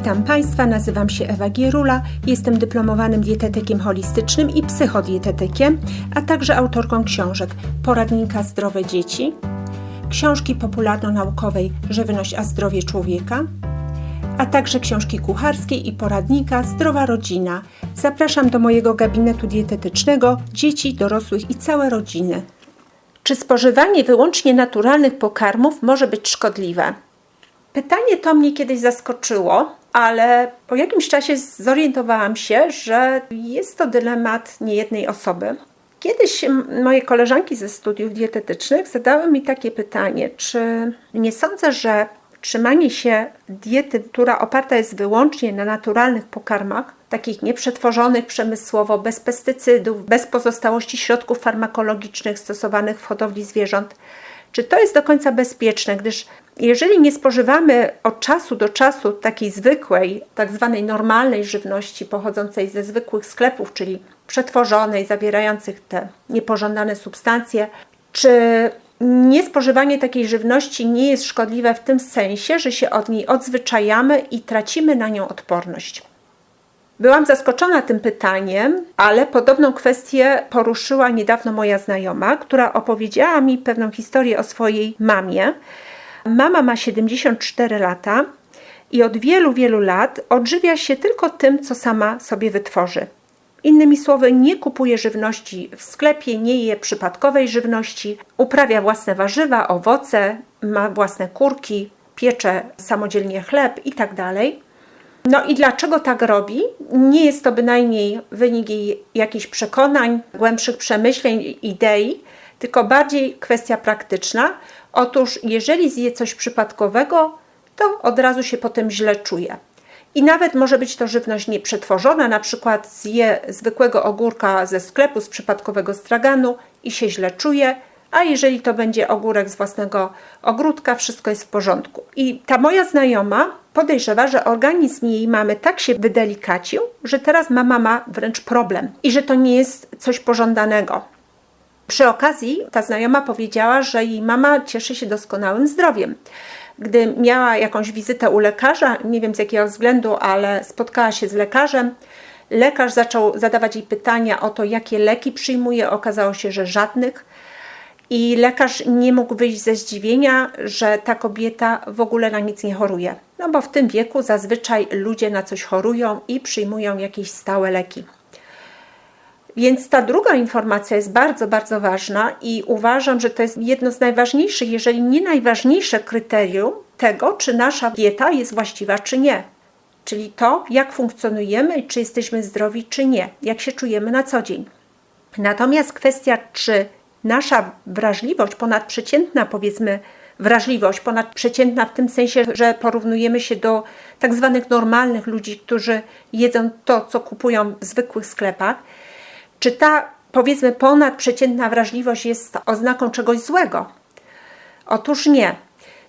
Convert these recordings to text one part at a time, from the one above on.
Witam Państwa, nazywam się Ewa Gierula, jestem dyplomowanym dietetykiem holistycznym i psychodietetykiem, a także autorką książek Poradnika Zdrowe Dzieci, książki popularno-naukowej Żywność a zdrowie człowieka, a także książki kucharskiej i poradnika Zdrowa Rodzina. Zapraszam do mojego gabinetu dietetycznego dzieci, dorosłych i całe rodziny. Czy spożywanie wyłącznie naturalnych pokarmów może być szkodliwe? Pytanie to mnie kiedyś zaskoczyło, ale po jakimś czasie zorientowałam się, że jest to dylemat niejednej osoby. Kiedyś moje koleżanki ze studiów dietetycznych zadały mi takie pytanie, czy nie sądzę, że trzymanie się diety, która oparta jest wyłącznie na naturalnych pokarmach, takich nieprzetworzonych przemysłowo, bez pestycydów, bez pozostałości środków farmakologicznych stosowanych w hodowli zwierząt, czy to jest do końca bezpieczne, gdyż jeżeli nie spożywamy od czasu do czasu takiej zwykłej, tak zwanej normalnej żywności pochodzącej ze zwykłych sklepów, czyli przetworzonej, zawierających te niepożądane substancje, czy niespożywanie takiej żywności nie jest szkodliwe w tym sensie, że się od niej odzwyczajamy i tracimy na nią odporność. Byłam zaskoczona tym pytaniem, ale podobną kwestię poruszyła niedawno moja znajoma, która opowiedziała mi pewną historię o swojej mamie. Mama ma 74 lata i od wielu, wielu lat odżywia się tylko tym, co sama sobie wytworzy. Innymi słowy, nie kupuje żywności w sklepie, nie je przypadkowej żywności, uprawia własne warzywa, owoce, ma własne kurki, piecze samodzielnie chleb itd. Tak no i dlaczego tak robi? Nie jest to bynajmniej wynik jej jakichś przekonań, głębszych przemyśleń, idei, tylko bardziej kwestia praktyczna. Otóż, jeżeli zje coś przypadkowego, to od razu się potem źle czuje. I nawet może być to żywność nieprzetworzona, na przykład zje zwykłego ogórka ze sklepu z przypadkowego straganu i się źle czuje, a jeżeli to będzie ogórek z własnego ogródka, wszystko jest w porządku. I ta moja znajoma podejrzewa, że organizm jej mamy tak się wydelikacił, że teraz mama ma wręcz problem i że to nie jest coś pożądanego. Przy okazji ta znajoma powiedziała, że jej mama cieszy się doskonałym zdrowiem. Gdy miała jakąś wizytę u lekarza, nie wiem z jakiego względu, ale spotkała się z lekarzem, lekarz zaczął zadawać jej pytania o to, jakie leki przyjmuje. Okazało się, że żadnych i lekarz nie mógł wyjść ze zdziwienia, że ta kobieta w ogóle na nic nie choruje. No bo w tym wieku zazwyczaj ludzie na coś chorują i przyjmują jakieś stałe leki. Więc ta druga informacja jest bardzo, bardzo ważna i uważam, że to jest jedno z najważniejszych, jeżeli nie najważniejsze kryterium tego, czy nasza dieta jest właściwa, czy nie. Czyli to, jak funkcjonujemy czy jesteśmy zdrowi, czy nie, jak się czujemy na co dzień. Natomiast kwestia, czy nasza wrażliwość, ponadprzeciętna powiedzmy wrażliwość, ponadprzeciętna w tym sensie, że porównujemy się do tak zwanych normalnych ludzi, którzy jedzą to, co kupują w zwykłych sklepach, czy ta powiedzmy ponadprzeciętna wrażliwość jest oznaką czegoś złego? Otóż nie.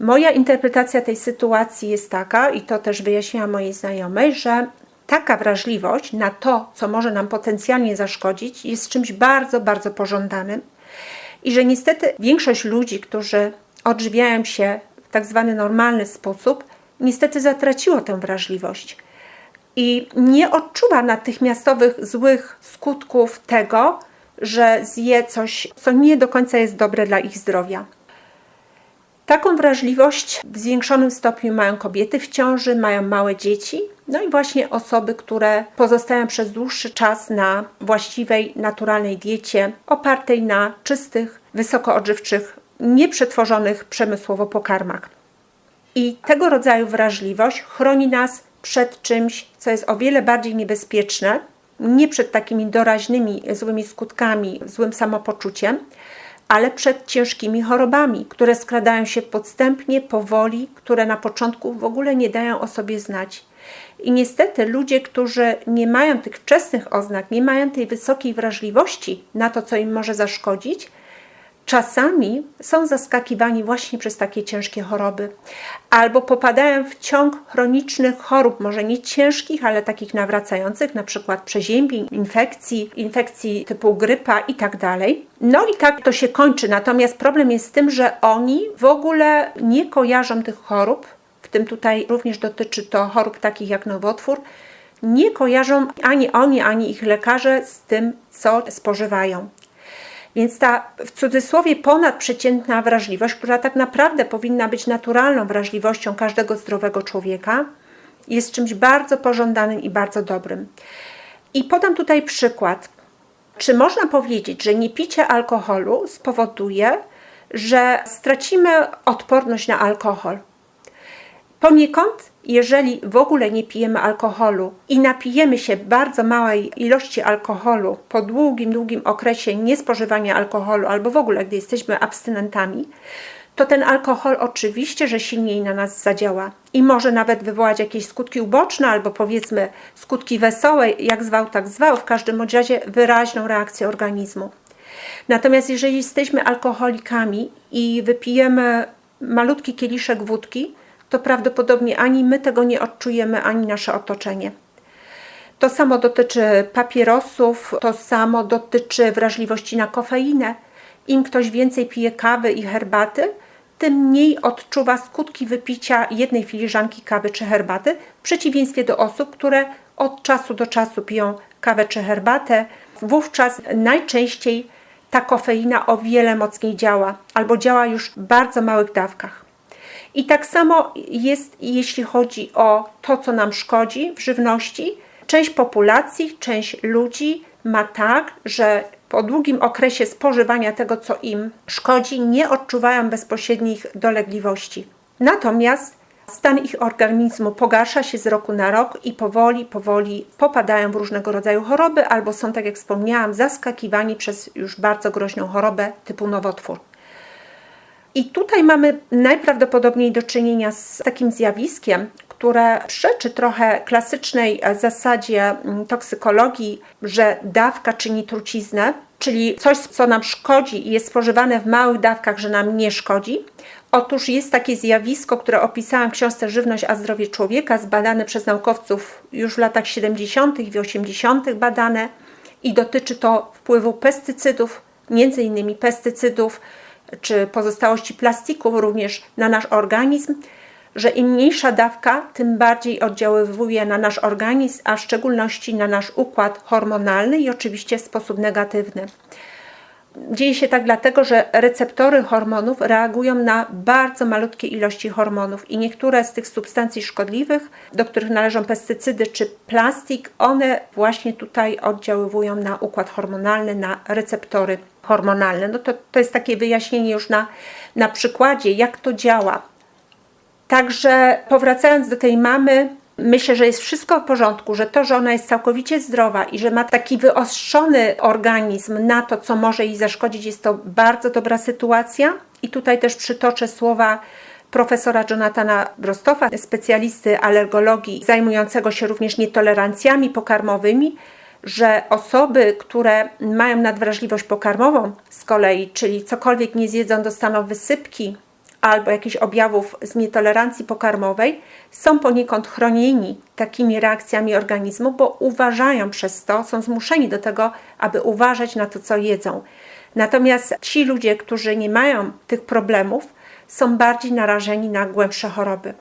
Moja interpretacja tej sytuacji jest taka, i to też wyjaśniła mojej znajomej, że taka wrażliwość na to, co może nam potencjalnie zaszkodzić, jest czymś bardzo, bardzo pożądanym i że niestety większość ludzi, którzy odżywiają się w tak zwany normalny sposób, niestety zatraciło tę wrażliwość i nie odczuwa natychmiastowych złych skutków tego, że zje coś, co nie do końca jest dobre dla ich zdrowia. Taką wrażliwość w zwiększonym stopniu mają kobiety w ciąży, mają małe dzieci, no i właśnie osoby, które pozostają przez dłuższy czas na właściwej, naturalnej diecie, opartej na czystych, wysokoodżywczych, nieprzetworzonych przemysłowo pokarmach. I tego rodzaju wrażliwość chroni nas przed czymś, co jest o wiele bardziej niebezpieczne, nie przed takimi doraźnymi, złymi skutkami, złym samopoczuciem, ale przed ciężkimi chorobami, które skradają się podstępnie, powoli, które na początku w ogóle nie dają o sobie znać. I niestety ludzie, którzy nie mają tych wczesnych oznak, nie mają tej wysokiej wrażliwości na to, co im może zaszkodzić, czasami są zaskakiwani właśnie przez takie ciężkie choroby, albo popadają w ciąg chronicznych chorób, może nie ciężkich, ale takich nawracających, na przykład przeziębień, infekcji, infekcji typu grypa i tak dalej. No i tak to się kończy. Natomiast problem jest z tym, że oni w ogóle nie kojarzą tych chorób tym tutaj również dotyczy to chorób takich jak nowotwór, nie kojarzą ani oni, ani ich lekarze z tym, co spożywają. Więc ta w cudzysłowie ponadprzeciętna wrażliwość, która tak naprawdę powinna być naturalną wrażliwością każdego zdrowego człowieka, jest czymś bardzo pożądanym i bardzo dobrym. I podam tutaj przykład. Czy można powiedzieć, że niepicie alkoholu spowoduje, że stracimy odporność na alkohol? Poniekąd, jeżeli w ogóle nie pijemy alkoholu i napijemy się bardzo małej ilości alkoholu po długim, długim okresie niespożywania alkoholu albo w ogóle, gdy jesteśmy abstynentami, to ten alkohol oczywiście, że silniej na nas zadziała i może nawet wywołać jakieś skutki uboczne albo powiedzmy skutki wesołe, jak zwał, tak zwał, w każdym razie wyraźną reakcję organizmu. Natomiast jeżeli jesteśmy alkoholikami i wypijemy malutki kieliszek wódki, to prawdopodobnie ani my tego nie odczujemy, ani nasze otoczenie. To samo dotyczy papierosów, to samo dotyczy wrażliwości na kofeinę. Im ktoś więcej pije kawy i herbaty, tym mniej odczuwa skutki wypicia jednej filiżanki kawy czy herbaty, w przeciwieństwie do osób, które od czasu do czasu piją kawę czy herbatę. Wówczas najczęściej ta kofeina o wiele mocniej działa, albo działa już w bardzo małych dawkach. I tak samo jest, jeśli chodzi o to, co nam szkodzi w żywności. Część populacji, część ludzi ma tak, że po długim okresie spożywania tego, co im szkodzi, nie odczuwają bezpośrednich dolegliwości. Natomiast stan ich organizmu pogarsza się z roku na rok i powoli, powoli popadają w różnego rodzaju choroby albo są, tak jak wspomniałam, zaskakiwani przez już bardzo groźną chorobę typu nowotwór. I tutaj mamy najprawdopodobniej do czynienia z takim zjawiskiem, które przeczy trochę klasycznej zasadzie mm, toksykologii, że dawka czyni truciznę, czyli coś, co nam szkodzi i jest spożywane w małych dawkach, że nam nie szkodzi. Otóż jest takie zjawisko, które opisałam w książce Żywność a zdrowie człowieka, zbadane przez naukowców już w latach 70. i 80. badane i dotyczy to wpływu pestycydów, między innymi pestycydów, czy pozostałości plastików również na nasz organizm, że im mniejsza dawka, tym bardziej oddziaływuje na nasz organizm, a w szczególności na nasz układ hormonalny i oczywiście w sposób negatywny. Dzieje się tak dlatego, że receptory hormonów reagują na bardzo malutkie ilości hormonów i niektóre z tych substancji szkodliwych, do których należą pestycydy czy plastik, one właśnie tutaj oddziaływują na układ hormonalny, na receptory hormonalne. No to, to jest takie wyjaśnienie już na, na przykładzie, jak to działa. Także powracając do tej mamy, myślę, że jest wszystko w porządku, że to, że ona jest całkowicie zdrowa i że ma taki wyostrzony organizm na to, co może jej zaszkodzić, jest to bardzo dobra sytuacja. I tutaj też przytoczę słowa profesora Jonathana Brostofa, specjalisty alergologii, zajmującego się również nietolerancjami pokarmowymi, że osoby, które mają nadwrażliwość pokarmową z kolei, czyli cokolwiek nie zjedzą, dostaną wysypki albo jakichś objawów z nietolerancji pokarmowej, są poniekąd chronieni takimi reakcjami organizmu, bo uważają przez to, są zmuszeni do tego, aby uważać na to, co jedzą. Natomiast ci ludzie, którzy nie mają tych problemów, są bardziej narażeni na głębsze choroby.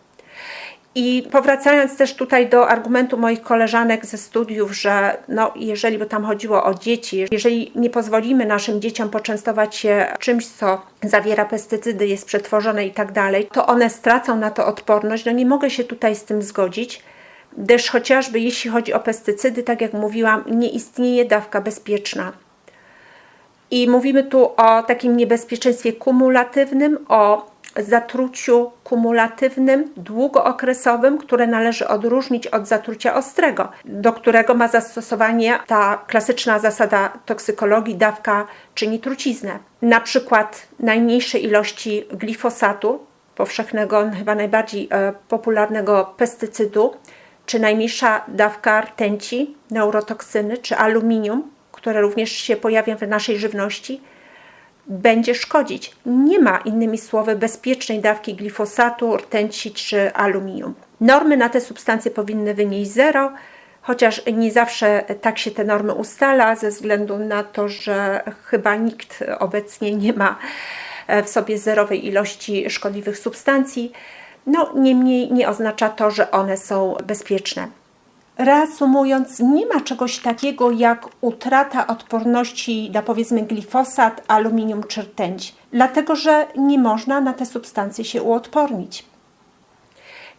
I powracając też tutaj do argumentu moich koleżanek ze studiów, że no, jeżeli by tam chodziło o dzieci, jeżeli nie pozwolimy naszym dzieciom poczęstować się czymś, co zawiera pestycydy, jest przetworzone i tak dalej, to one stracą na to odporność. No nie mogę się tutaj z tym zgodzić, gdyż chociażby jeśli chodzi o pestycydy, tak jak mówiłam, nie istnieje dawka bezpieczna. I mówimy tu o takim niebezpieczeństwie kumulatywnym, o zatruciu kumulatywnym, długookresowym, które należy odróżnić od zatrucia ostrego, do którego ma zastosowanie ta klasyczna zasada toksykologii dawka czyni truciznę. Na przykład najmniejsze ilości glifosatu, powszechnego, chyba najbardziej e, popularnego pestycydu, czy najmniejsza dawka rtęci, neurotoksyny, czy aluminium, które również się pojawia w naszej żywności, będzie szkodzić. Nie ma innymi słowy bezpiecznej dawki glifosatu, rtęci czy aluminium. Normy na te substancje powinny wynieść zero, chociaż nie zawsze tak się te normy ustala, ze względu na to, że chyba nikt obecnie nie ma w sobie zerowej ilości szkodliwych substancji. No, niemniej nie oznacza to, że one są bezpieczne. Reasumując, nie ma czegoś takiego jak utrata odporności na powiedzmy glifosat, aluminium czy rtęć, dlatego że nie można na te substancje się uodpornić.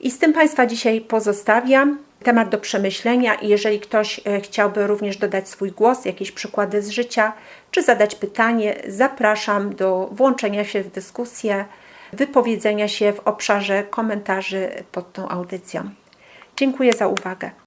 I z tym Państwa dzisiaj pozostawiam. Temat do przemyślenia i jeżeli ktoś e, chciałby również dodać swój głos, jakieś przykłady z życia, czy zadać pytanie, zapraszam do włączenia się w dyskusję, wypowiedzenia się w obszarze komentarzy pod tą audycją. Dziękuję za uwagę.